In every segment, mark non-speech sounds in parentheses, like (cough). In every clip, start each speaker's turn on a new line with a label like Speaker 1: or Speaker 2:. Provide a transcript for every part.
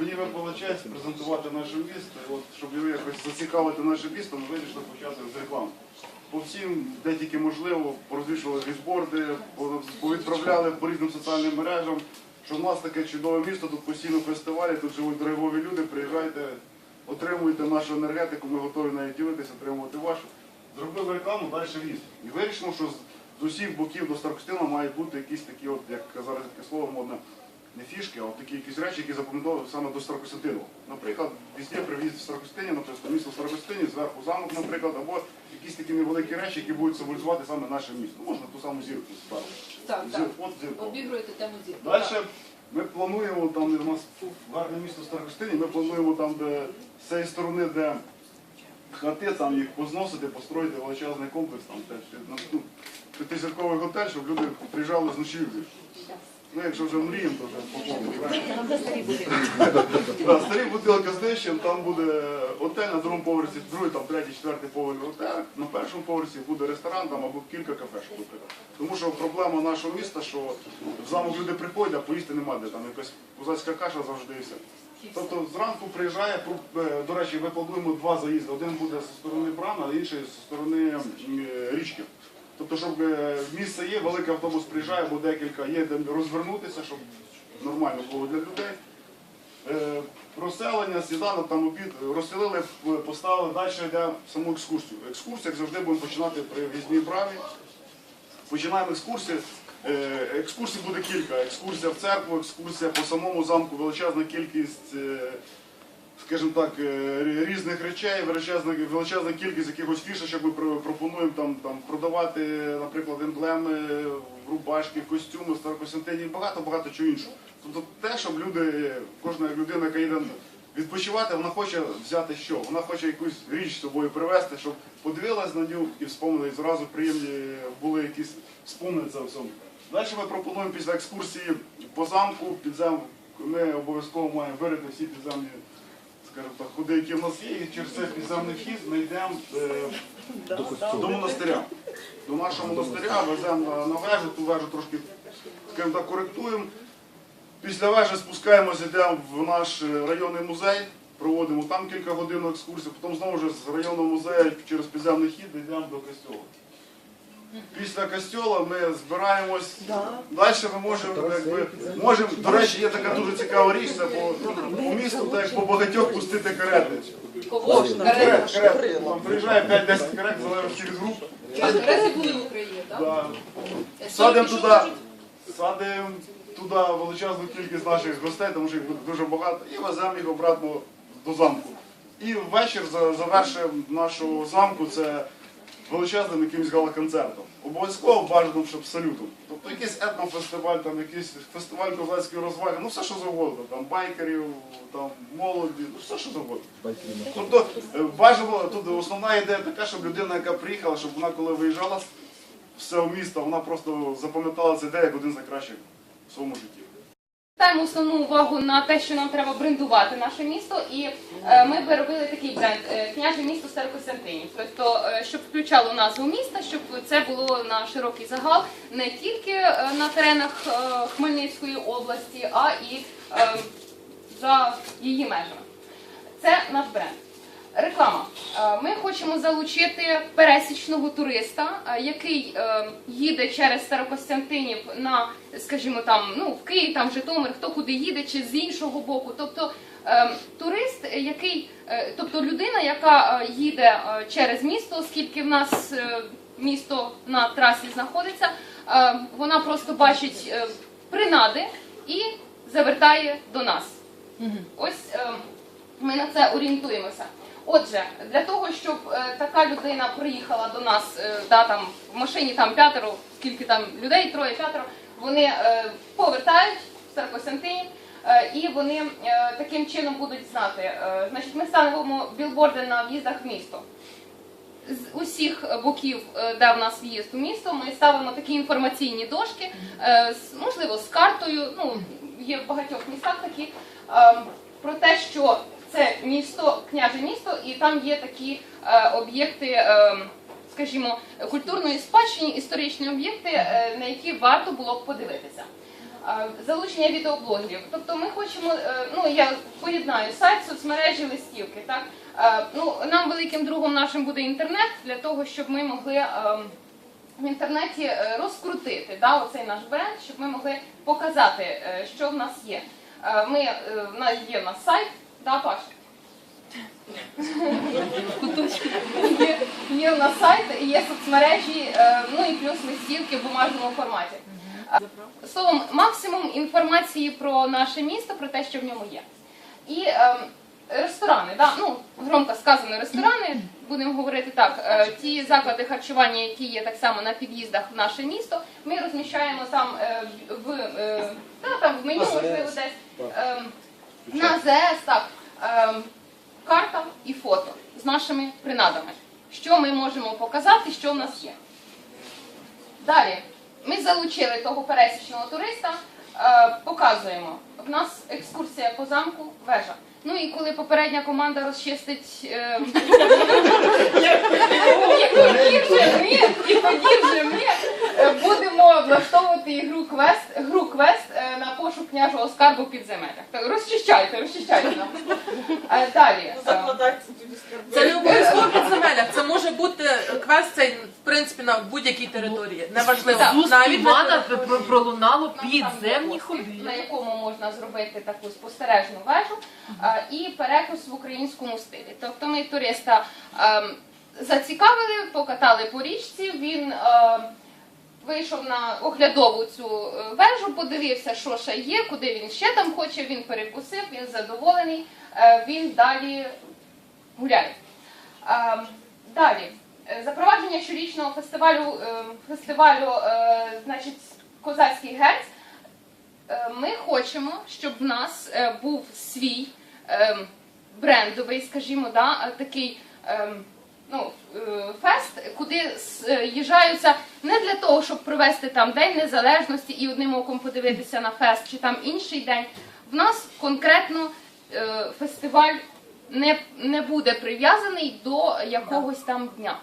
Speaker 1: Мені випала честь презентувати наше місто, от, щоб його якось зацікавити наше місто, ми вирішили почати з реклами. По всім, де тільки можливо, порозвішували візборди, повідправляли по різним соціальним мережам, що в нас таке чудове місто, тут постійно фестивалі, тут живуть драйвові люди, приїжджайте, отримуйте нашу енергетику, ми готові навіть ділитися, отримувати вашу. Зробили рекламу, далі місто. І вирішимо, що з усіх боків до Старкостина мають бути якісь такі, от, як зараз таке слово модне, не фішки, а от такі якісь речі, які запам'ятовували саме до Старокостянтину. Наприклад, везде привіз в Старокостині, наприклад, місто Старокостині, зверху замок, наприклад, або якісь такі невеликі речі, які будуть символізувати саме наше місто. Можна ту саму зірку ставити.
Speaker 2: Так, так.
Speaker 1: От зірку.
Speaker 2: Обігруєте тему зірки.
Speaker 1: Далі ми плануємо, там де у нас гарне місто Старокостині, ми плануємо там, де з цієї сторони, де хати, там їх позносити, построїти величезний комплекс, там теж ну, п'ятизірковий готель, щоб люди приїжджали з ночівлею. Ну, якщо вже мріємо, то вже поповнюємо. Старі (laughs) бутилки знищимо, там буде готель на другому поверсі, другий, там, третій, четвертий поверх готель. На першому поверсі буде ресторан там, або кілька кафешок. наприклад. Тому що проблема нашого міста, що в замок люди приходять, а поїсти немає де, там якась козацька каша завжди і все. Тобто зранку приїжджає, е, до речі, ми плануємо два заїзди. Один буде зі сторони Брана, а інший зі сторони е, річки. Тобто, щоб е, місце є, великий автобус приїжджає, бо декілька є де розвернутися, щоб нормально було для людей. Е, Розселення, сніданок, там обід розселили, поставили, далі йде саму екскурсію. Екскурсію, як завжди, будемо починати при в'їзній брамі. Починаємо екскурсію. Е, Екскурсій буде кілька. Екскурсія в церкву, екскурсія по самому замку, величезна кількість, е, скажімо так, е, різних речей, величезна, величезна кількість якихось фішечок ми пропонуємо там, там продавати, наприклад, емблеми, рубашки, костюми, старокостянтині, багато-багато чого іншого. Тобто те, щоб люди, кожна людина, яка їде відпочивати, вона хоче взяти що? Вона хоче якусь річ з собою привезти, щоб подивилась на нього і вспомнила, і зразу приємні були якісь спомини це всьому. Далі ми пропонуємо після екскурсії по замку, підзем, ми обов'язково маємо вирити всі підземні скажімо так, ходи, які в нас є, і через цей підземний вхід ми йдемо е, до монастиря. До нашого монастиря веземо на, вежу, ту вежу трошки скажімо так, коректуємо. Після вежі спускаємося, йдемо в наш е, районний музей, проводимо там кілька годин екскурсії, потім знову ж з районного музею через підземний хід йдемо до костьолу. Після костьола ми збираємось. Далі ми можемо, якби, можемо, до речі, є така дуже цікава річ, це по, по місту, так як по багатьох пустити карети.
Speaker 2: Кого?
Speaker 1: Карет, карет. Там приїжджає 5-10 карет, залежить через групу.
Speaker 2: Карети були в Україні, так?
Speaker 1: Да. Садимо туди, садимо туди величезну кількість наших гостей, тому що їх буде дуже багато, і веземо їх обратно до замку. І ввечір за- завершуємо нашого замку це величезним якимось гала-концертом. Обов'язково бажано, щоб салютом. Тобто якийсь етнофестиваль, там якийсь фестиваль козацької розваги, ну все що завгодно, там байкерів, там молоді, ну все що завгодно. Тобто е, бажано, тут основна ідея така, щоб людина, яка приїхала, щоб вона коли виїжджала з всього міста, вона просто запам'ятала цей день як один з найкращих в своєму житті.
Speaker 3: Звертаємо основну увагу на те, що нам треба брендувати наше місто, і е, ми би робили такий бренд е, княже місто Старокостянтинів. Тобто, е, щоб включало назву міста, щоб це було на широкий загал не тільки е, на теренах е, Хмельницької області, а і е, за її межами. Це наш бренд. Реклама. Е, Ми хочемо залучити пересічного туриста, е, який е, їде через Старокостянтинів на, скажімо, там, ну, в Київ, там, Житомир, хто куди їде, чи з іншого боку. Тобто турист, який, тобто людина, яка їде через місто, оскільки в нас місто на трасі знаходиться, вона просто бачить принади і завертає до нас. Ось ми на це орієнтуємося. Отже, для того, щоб е, така людина приїхала до нас, е, да, там, в машині там п'ятеро, скільки там людей, троє, п'ятеро, вони е, повертають в Старокостянтинів, е, і вони е, таким чином будуть знати. Е, значить, ми ставимо білборди на в'їздах в місто. З усіх боків, е, де в нас в'їзд у місто, ми ставимо такі інформаційні дошки, е, з- можливо, з картою. Ну, є в багатьох містах такі, е, про те, що це місто, княже місто, і там є такі е, об'єкти, е, скажімо, культурної спадщини, історичні об'єкти, е, на які варто було б подивитися. Е, Залучення відеоблогерів. Тобто ми хочемо, е, ну я поєднаю сайт, соцмережі, листівки. Так? Е, Ну, нам великим другом нашим буде інтернет для того, щоб ми могли ем, в інтернеті е, розкрутити да, оцей наш бренд, щоб ми могли показати, е, що в нас є. Е, Ми, е, в нас є в нас сайт, да, Паш? Є, є в нас сайт, є соцмережі, е, ну і плюс листівки в бумажному форматі. Е, Словом, максимум інформації про наше місто, про те, що в ньому є. І ем, ресторани, да? ну, громко сказано ресторани, будемо говорити так, е, ті заклади харчування, які є так само на під'їздах в наше місто, ми розміщаємо там в, да, там в меню, можливо, десь на ЗС, так, ем, карта і фото з нашими принадами. Що ми можемо показати, що в нас є. Далі, ми залучили того пересічного туриста, е, показуємо. В нас екскурсія по замку, вежа. Ну і коли попередня команда розчистить. Е, і тоді вже ми, і тоді вже ми е, будемо влаштовувати ігру квест, гру квест е, на пошук княжого скарбу в підземеллях. Так, розчищайте, розчищайте нам. Е, Далі. е,
Speaker 4: Це не обов'язково в підземеллях. Це може бути квест цей, в принципі, на будь-якій території. Неважливо.
Speaker 3: Так.
Speaker 5: Уст
Speaker 4: Навіть на
Speaker 5: Івана пролунало підземні ходи.
Speaker 3: на якому можна зробити таку спостережну вежу а, і перекус в українському стилі. Тобто ми туриста ем, зацікавили, покатали по річці. Він ем, вийшов на оглядову цю е, вежу, подивився, що ще є, куди він ще там хоче. Він перекусив, він задоволений. е, Він далі гуляє. Ем, Далі. Е, Запровадження щорічного фестивалю, е, фестивалю е, значить, Козацький герць. Е, Ми хочемо, щоб в нас е, був свій е, брендовий, скажімо, да, е, такий е, ну, е, фест, куди з'їжджаються не для того, щоб провести там День Незалежності і одним оком подивитися на фест, чи там інший день. В нас конкретно е, фестиваль не, не буде прив'язаний до якогось там дня.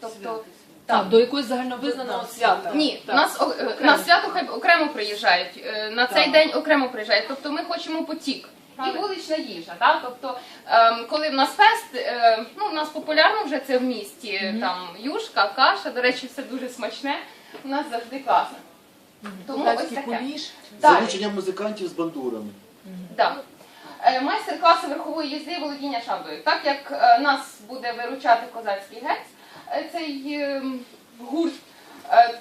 Speaker 3: Тобто,
Speaker 5: Так, до якогось загальновизнаного свята.
Speaker 3: ні,
Speaker 5: Так.
Speaker 3: нас о- е, на свято хай окремо приїжджають, на цей
Speaker 5: Так.
Speaker 3: день окремо приїжджають. Тобто ми хочемо потік. І вулична їжа, так? Тобто, ем, коли в нас фест, е, ну в нас популярно вже це в місті, там юшка, каша, до речі, все дуже смачне. У нас завжди класно. Тому ось таке.
Speaker 5: куліш.
Speaker 3: Далі.
Speaker 6: Залучення музикантів з бандурами.
Speaker 3: Да. Е, Майстер-класи верхової їзди володіння шаблею. Так як е, нас буде виручати козацький гець, е, цей е, гурт, е,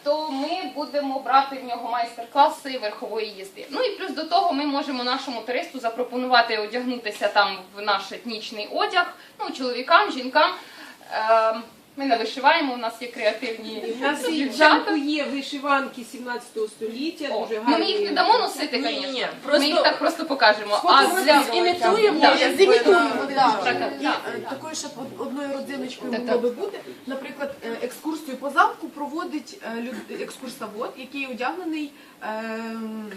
Speaker 3: то ми будемо брати в нього майстер-класи верхової їзди. Ну і плюс до того ми можемо нашому туристу запропонувати одягнутися там в наш етнічний одяг, ну, чоловікам, жінкам. Ми не вишиваємо, у нас є креативні
Speaker 7: У нас і в
Speaker 3: дівчата.
Speaker 7: замку є вишиванки 17 століття,
Speaker 3: О,
Speaker 7: дуже
Speaker 3: ну, ми їх не дамо носити,
Speaker 4: Ні, ні,
Speaker 3: звісно.
Speaker 4: ні,
Speaker 3: Ми
Speaker 4: просто-
Speaker 3: їх так просто покажемо. А для
Speaker 4: Імітуємо.
Speaker 3: Так.
Speaker 8: І
Speaker 3: так.
Speaker 8: е, такою ще од- одною родзиночкою
Speaker 3: Так,
Speaker 8: могло
Speaker 3: так.
Speaker 8: би бути. Наприклад, е, екскурсію по замку проводить е, люд- екскурсовод, який одягнений е,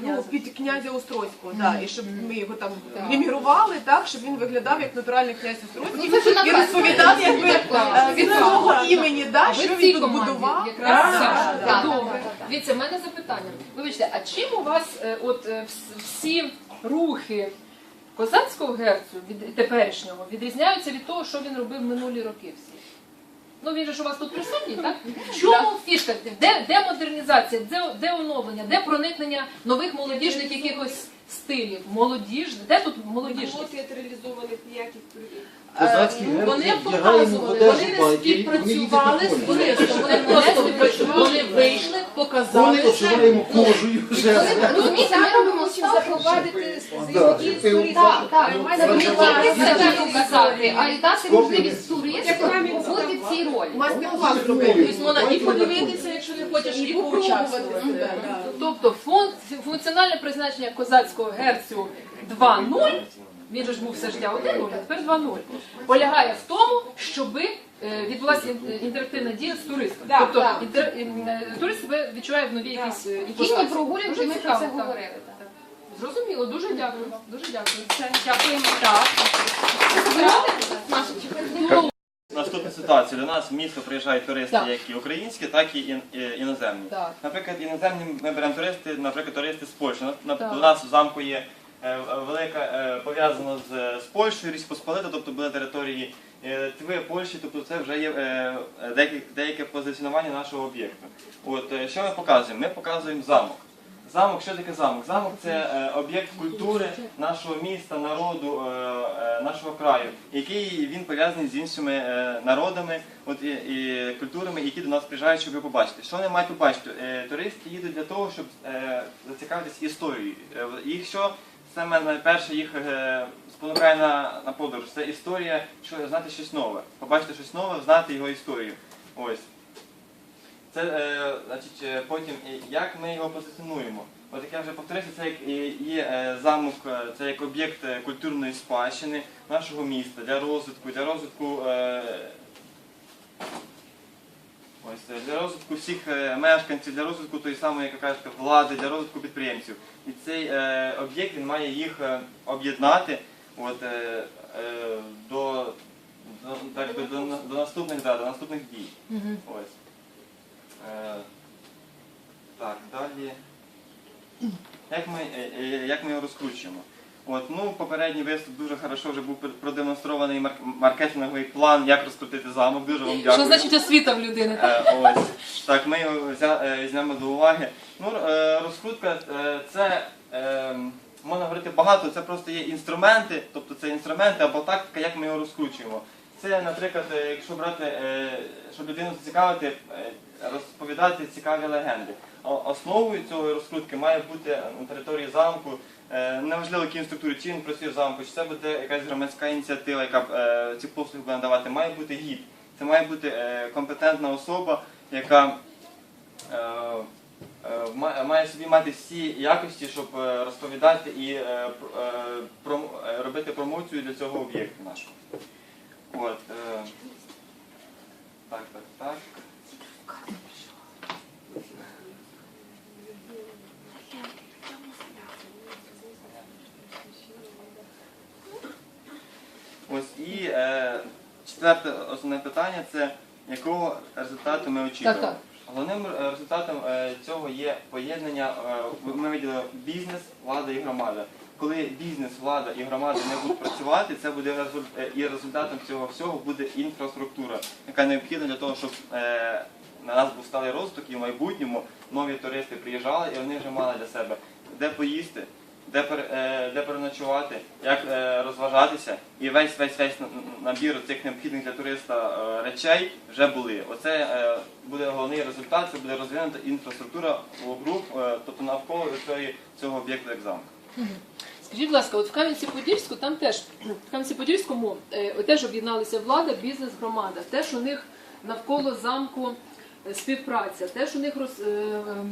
Speaker 8: ну, під князя Острозького. Да, і щоб ми його там мімірували, так, щоб він виглядав як натуральний князь Острозький
Speaker 3: Ну, ж
Speaker 8: і розповідав е, від свого імені, да, що
Speaker 5: в
Speaker 8: він тут будував.
Speaker 5: якраз Саша.
Speaker 3: Так.
Speaker 5: Добре. Дивіться, в мене запитання. Вибачте, а чим у вас е, от е, вс- всі рухи козацького герцу від теперішнього відрізняються від того, що він робив минулі роки всі? Ну він же ж у вас тут присутній, так? В чому фішка? Де, де модернізація, де, де оновлення, де проникнення нових молодіжних якихось стилів? Молодіжних? Де тут молодіжні?
Speaker 7: Було театралізованих ніяких
Speaker 6: Козацький
Speaker 5: Вони
Speaker 6: герб вдягаємо в
Speaker 5: показували,
Speaker 6: одежу
Speaker 5: вони не
Speaker 6: вони на
Speaker 5: співпрацювали з
Speaker 6: коні.
Speaker 5: туристом, вони не співпрацювали, вони вийшли, показали це.
Speaker 6: обшиваємо кожею вже.
Speaker 3: Ми робимо ставку.
Speaker 7: запровадити
Speaker 6: Да,
Speaker 7: взаємодію з
Speaker 3: Так, так. Це не тільки себе показати, а й дати можливість туристу бути в цій ролі.
Speaker 8: Зробив.
Speaker 4: Тобто можна і подивитися, якщо не хочеш, і поучаствувати.
Speaker 5: Тобто фон- функціональне призначення козацького герцю 2.0, він же ж був все життя 1.0, а тепер 2.0, полягає в тому, щоб відбулася ін- інтерактивна дія з туристом.
Speaker 7: Так,
Speaker 5: тобто інтер- ін- е, турист себе відчуває в новій якійсь е,
Speaker 3: Кінні
Speaker 5: іпостасі.
Speaker 3: прогулянки,
Speaker 5: Дуже
Speaker 3: ми про
Speaker 5: цікаво,
Speaker 3: це
Speaker 5: так.
Speaker 3: говорили. так.
Speaker 5: Зрозуміло, дуже дякую. Дуже дякую.
Speaker 3: Дякуємо.
Speaker 5: Так.
Speaker 9: Наступна ситуація. До нас в місто приїжджають туристи,
Speaker 5: Так.
Speaker 9: як і українські, так і ін- і іноземні.
Speaker 5: Так.
Speaker 9: Наприклад, іноземні ми беремо туристи, наприклад, туристи з Польщі. На- на-
Speaker 5: Так.
Speaker 9: До нас в замку є е, велика е, пов'язано з, з Польщею, Річ Посполита, тобто були території е, Тви, Польщі, тобто це вже є е, деяке, деяке позиціонування нашого об'єкту. От е, що ми показуємо? Ми показуємо замок. Замок, що таке замок? Замок це е, об'єкт культури нашого міста, народу, е, е, нашого краю, який він пов'язаний з іншими е, народами от, і, і культурами, які до нас приїжджають, щоб його побачити. Що вони мають побачити? Е, туристи їдуть для того, щоб е, зацікавитися історією. Е, їх що саме найперше їх е, спонукає на, на подорож. Це історія, що знати щось нове, побачити щось нове, знати його історію. Ось. Це е, значить, е, потім, е, як ми його позиціонуємо. От як я вже повторився, це як є замок, це як об'єкт культурної спадщини нашого міста для розвитку, для розвитку. Е, Ось е, для розвитку всіх е, мешканців, для розвитку тої самої, як ви кажете, влади, для розвитку підприємців. І цей е, об'єкт він має їх е, об'єднати от, е, е, до, до, так, би, до, до наступних да, до наступних дій. Ось. Е, так, далі. Як ми, е, як ми його розкручуємо? От, ну, попередній виступ дуже хорошо вже був продемонстрований марк- маркетинговий план, як розкрутити замок. Дуже вам дякую.
Speaker 5: Що значить освіта в людини? так?
Speaker 9: Е, ось. Так, ми його взя- е, візьмемо до уваги. Ну, е, розкрутка е, це е, можна говорити багато, це просто є інструменти, тобто це інструменти або тактика, як ми його розкручуємо. Це, наприклад, е, якщо брати, щоб людину зацікавити, розповідати цікаві легенди. Основою цього розкрутки має бути на території замку, е, неважливо якій структурі, чи він працює в замку, чи це буде якась громадська ініціатива, яка е, ці послуги буде надавати, має бути гід. Це має бути е, компетентна особа, яка е, е, ма- має собі мати всі якості, щоб е, розповідати і е, е, е, робити промоцію для цього об'єкту нашого. От, е, так, так, так. Ось і е, четверте основне питання це якого результату ми очікуємо.
Speaker 5: Так.
Speaker 9: Головним е, результатом е, цього є поєднання. е, Ми виділили бізнес, влада і громада. Коли бізнес, влада і громада не будуть працювати, це буде е, і результатом цього всього буде інфраструктура, яка необхідна для того, щоб е, на нас був сталий розвиток і в майбутньому нові туристи приїжджали і вони вже мали для себе де поїсти, де, пер- е, де переночувати, як е, розважатися, і весь весь весь на- набір цих необхідних для туриста е, речей вже були. Оце буде головний результат, це буде розвинута інфраструктура вокруг, тобто навколо цього об'єкту як замок.
Speaker 5: Скажіть, будь ласка, от в Кам'янці-Подільську там теж в Кам'янці-Подільському теж об'єдналися влада, бізнес, громада. Теж у них навколо замку співпраця, теж у них роз, е,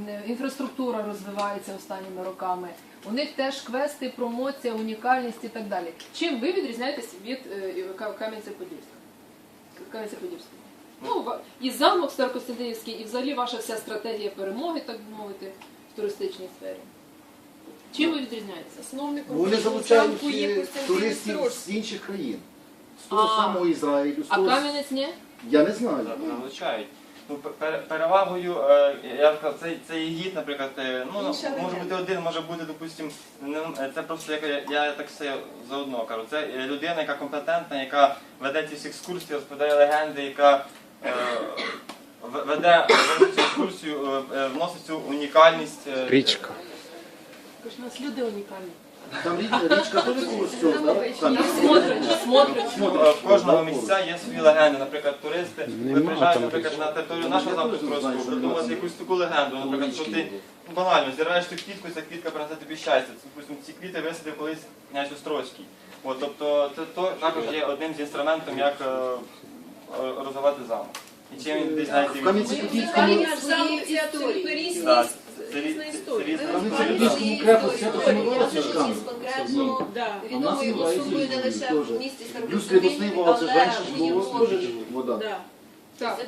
Speaker 5: е, інфраструктура розвивається останніми роками. У них теж квести, промоція, унікальність і так далі. Чим ви відрізняєтесь від е, Кам'янця-Подільська? Кам'янця-Подільського? Ну, і замок Старокостянтинівський, і взагалі ваша вся стратегія перемоги, так би мовити, в туристичній сфері. Чим ви відрізняєтеся?
Speaker 7: Засновником
Speaker 6: Вони залучають е, туристів з інших країн. З того
Speaker 5: А.
Speaker 6: самого Ізраїлю, з
Speaker 5: А
Speaker 6: того...
Speaker 5: Кам'янець ні?
Speaker 6: Я не знаю.
Speaker 9: Залучають. Ну, пер- перевагою, е, я б сказав, цей, цей гід, наприклад, е, ну,
Speaker 7: Інша
Speaker 9: може бути один, може бути, допустим, не- е, це просто як я, я так все заодно кажу. Це е, людина, яка компетентна, яка веде ці всі екскурсії, розповідає легенди, яка е, в- веде, веде цю екскурсію, е, е, вносить цю унікальність. е,
Speaker 10: Річка.
Speaker 5: Тож у нас люди унікальні.
Speaker 6: Там річка теж цього, так?
Speaker 9: Ну, В кожного місця є свої легенди. Наприклад, туристи ви приїжджають, наприклад, на територію нашого
Speaker 6: що
Speaker 9: придумати якусь таку легенду. Наприклад, що ти ну, банально зіраєш ту квітку, і ця квітка принесе тобі щастя. Допустим, ці квіти висадив колись князь Острозький. От, тобто це то, також є одним з інструментів, як е, е, розвивати замок. І чим він десь знаєте,
Speaker 6: В Кам'янці-Подільському
Speaker 7: це
Speaker 9: Так, це
Speaker 7: різна історія.
Speaker 6: Ми
Speaker 9: історія.
Speaker 6: крепость самоволосся ж там.
Speaker 2: конкретно
Speaker 7: Да.
Speaker 2: відомою особою не лише в місті
Speaker 6: ж
Speaker 2: але в
Speaker 6: було вода.
Speaker 5: Так.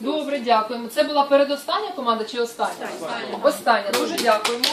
Speaker 5: Добре, дякуємо. Це була передостання команда чи остання?
Speaker 2: Остання.
Speaker 5: Остання. Дуже дякуємо.